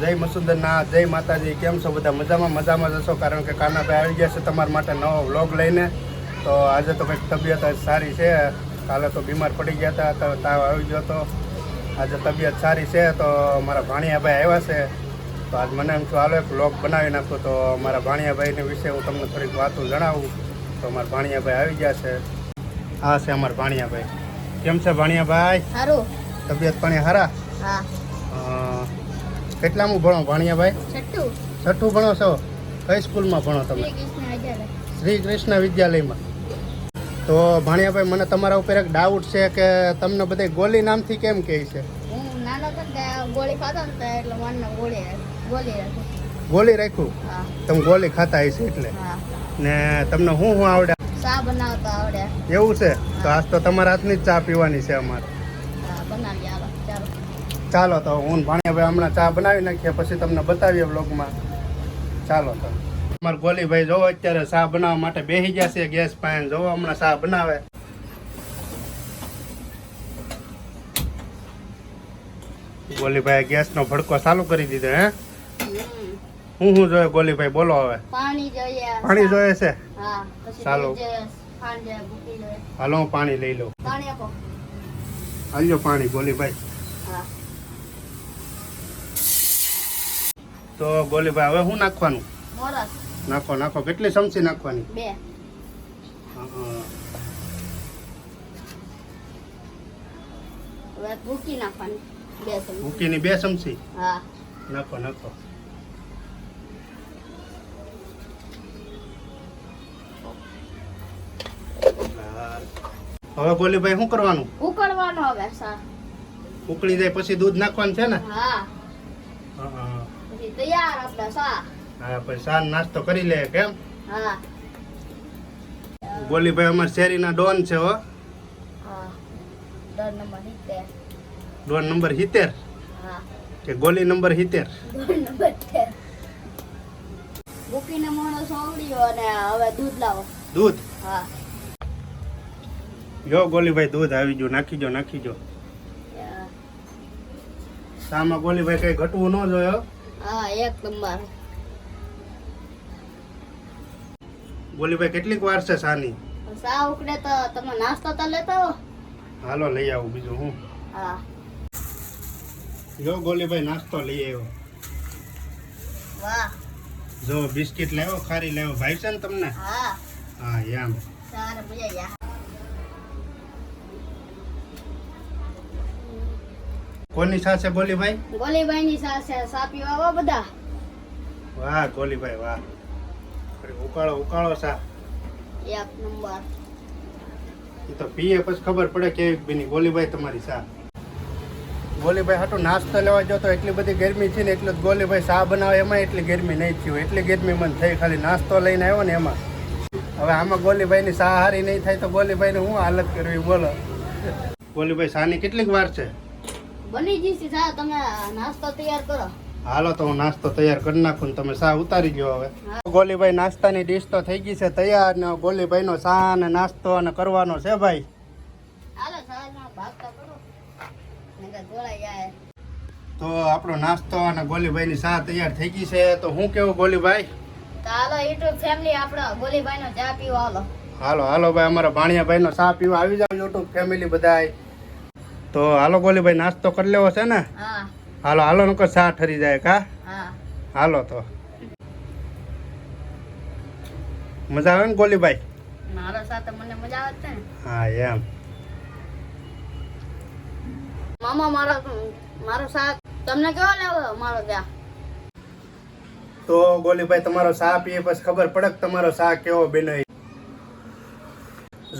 જય મસુદરના જય માતાજી કેમ છો બધા? મજામાં મજામાં જશો કારણ કે કાનાભાઈ આવી ગયા છે તમારા માટે નવો વ્લોગ લઈને. તો આજે તો કંઈક તબિયત સારી છે. કાલે તો બીમાર પડી ગયા હતા તો તાવ આવી ગયો હતો. આજે તબિયત સારી છે તો મારા ભાણિયાભાઈ આવ્યા છે. તો આજ મને એમ ચાલો એક વ્લોગ બનાવી નાખું. તો મારા ભાણિયાભાઈને વિશે હું તમને થોડીક વાતો જણાવું. તો મારા ભાણિયાભાઈ આવી ગયા છે. આ છે અમારા ભાણિયાભાઈ. કેમ છે ભાણિયાભાઈ? સારું તબિયત પાણી સારા હા. કેટલામું ભણો ભાણિયાભાઈ? છઠ્ઠું. ભણો છો? કઈ સ્કૂલમાં ભણો તમે? શ્રી કૃષ્ણ વિદ્યાલયમાં. તો ભાણિયાભાઈ મને તમારા ઉપર એક ડાઉટ છે કે તમને બધે ગોલી નામથી કેમ કહે છે? ગોલી રાખ્યું તમે ગોલી ખાતા હશે એટલે. ને તમને શું શું આવડે? ચા બનાવતા આવડે. એવું છે? તો આજ તો તમારા હાથની જ ચા પીવાની છે અમારે. બનાવી ચાલો તો હું ભાણી હવે હમણાં ચા બનાવી નાખીએ પછી તમને બતાવીએ બ્લોગમાં ચાલો તો. અમારા ગોલીભાઈ જોવો અત્યારે ચા બનાવવા માટે બેસી ગયા છે ગેસ પાસે જોવો હમણાં ચા બનાવે. ગોલીભાઈ ગેસનો ભડકો ચાલુ કરી દીધો હે? હું શું જોઈએ? ગોલીભાઈ બોલો હવે. પાણી જોઈએ. પાણી જોઈએ છે? ચાલો. હાલો હું પાણી લઈ લઉં. પાણી હાલ્યો પાણી ગોલીભાઈ હા તો ગોલીભાઈ હવે શું નાખવાનું? નાખો નાખો. કેટલી ચમચી નાખવાની? બે. ભૂકી નાખવાની બે ચમચી. ભૂકીની બે ચમચી? હા. નાખો નાખો. હવે ગોલીભાઈ શું કરવાનું? ઉકળવાનું હવે ઉકળી જાય પછી દૂધ નાખવાનું છે ને? હા, પછી તૈયાર આપણા સા. હા પછી સાંજ નાસ્તો કરી લે કેમ? હા. ગોલીભાઈ અમારા શેરીના ડોન છે હો. હા ડોન નંબર સિત્તેર. ડોન નંબર સિત્તેર? હા. કે ગોલી નંબર 70 ડોન નંબર તેર મૂકીને મોણો આવડ્યો અને હવે દૂધ લાવો. દૂધ? હા. યો ગોલીભાઈ દૂધ આવી ગયું નાખી જો નાખી જો. શામાં ગોલીભાઈ કઈ ઘટવું ન જોઈએ હો. એક નંબર. ગોલીભાઈ કેટલીક વાર છે સાની? સા ઉકળે તો તમે નાસ્તો તો લેતા? હાલો લઈ આવું બીજું હું? હા. જો ગોલીભાઈ નાસ્તો લઈ આવ્યો. વાહ. જો બિસ્કિટ લેવો ખારી લેવો. ભાઈ છે ને તમને? હા. હા એમ સારું મજા કોની સાથે ગોલીભાઈ ગોલીબાઈ ની સાથે સાપી વાવા બધા. વાહ ગોલીભાઈ વાહ. ઉકાળો ઉકાળો સા. એક નંબર. એ તો પીએ પછી ખબર પડે કે બની ગોલીભાઈ તમારી સા. ગોલીભાઈ હાટું નાસ્તો લેવા જો તો એટલી બધી ગરમી છે ને એટલે ગોલીભાઈ સા બનાવે એમાં એટલી ગરમી નહીં થયું. એટલી ગરમી મને થઈ ખાલી નાસ્તો લઈને આવ્યો ને એમાં. હવે આમાં ગોલીભાઈની સા હારી નહીં થાય તો ગોલીભાઈને હું હાલત કરવી બોલો. ગોલીભાઈ સાની કેટલીક વાર છે? બની જશે સા તમે નાસ્તો તૈયાર કરો. હાલો તો હું નાસ્તો તૈયાર કરી નાખું ને તમે સા ઉતારી ગયો હવે. ગોલીભાઈ નાસ્તાની ડીશ તો થઈ ગઈ છે તૈયાર ને ગોલીભાઈનો સા ને નાસ્તો અને કરવાનો છે ભાઈ. હાલો સવારમાં ભાગતા કરો. નકર ધોળાઈ જાય તો આપણો નાસ્તો અને ગોલીભાઈની સા તૈયાર થઈ ગઈ છે તો હું કેવું ગોલીભાઈ? હાલો યુટ્યુબ ફેમિલી આપણો ગોલીભાઈ નો ચા પીવા હાલો. હાલો હાલો ભાઈ અમારા ભાણિયાભાઈનો ચા પીવા આવી જાવ યુટ્યુબ ફેમિલી બધાય. તો હાલો ગોલીભાઈ નાસ્તો કરી લેવો છે ને? હા. હાલો હાલો નકર સા ઠરી જાય કા? હા. હાલો તો. મજા આવે ને ગોલીભાઈ? મારો સાથે મને મજા આવે છે ને? હા એમ. મામા મારો મારો શાક તમને કેવો લાગ્યો મારો ત્યાં? તો ગોલીભાઈ તમારો સા પીએ પછી ખબર પડે કે તમારો સા કેવો બન્યો.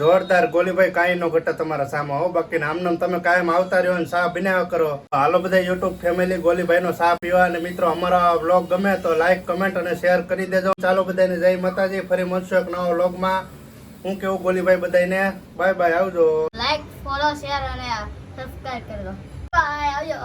જોરદાર ગોલીભાઈ, કાંઈ નો ઘટા તમારા સામા. હો બાકી આમનામ તમે કાયમ આવતા રહ્યો ને ચા બનાવ્યા કરો. હાલો બધા યુટ્યુબ ફેમિલી ગોલીભાઈ નો ચા પીવા અને મિત્રો, અમારો વ્લોગ ગમે તો લાઈક કમેન્ટ અને શેર કરી દેજો. ચાલો બધાને જય માતાજી, ફરી મળશું એક નવા વ્લોગમાં હું કેવું ગોલીભાઈ બધાને બાય બાય આવજો. લાઈક ફોલો શેર અને સબસ્ક્રાઇબ કરજો બાય આવજો.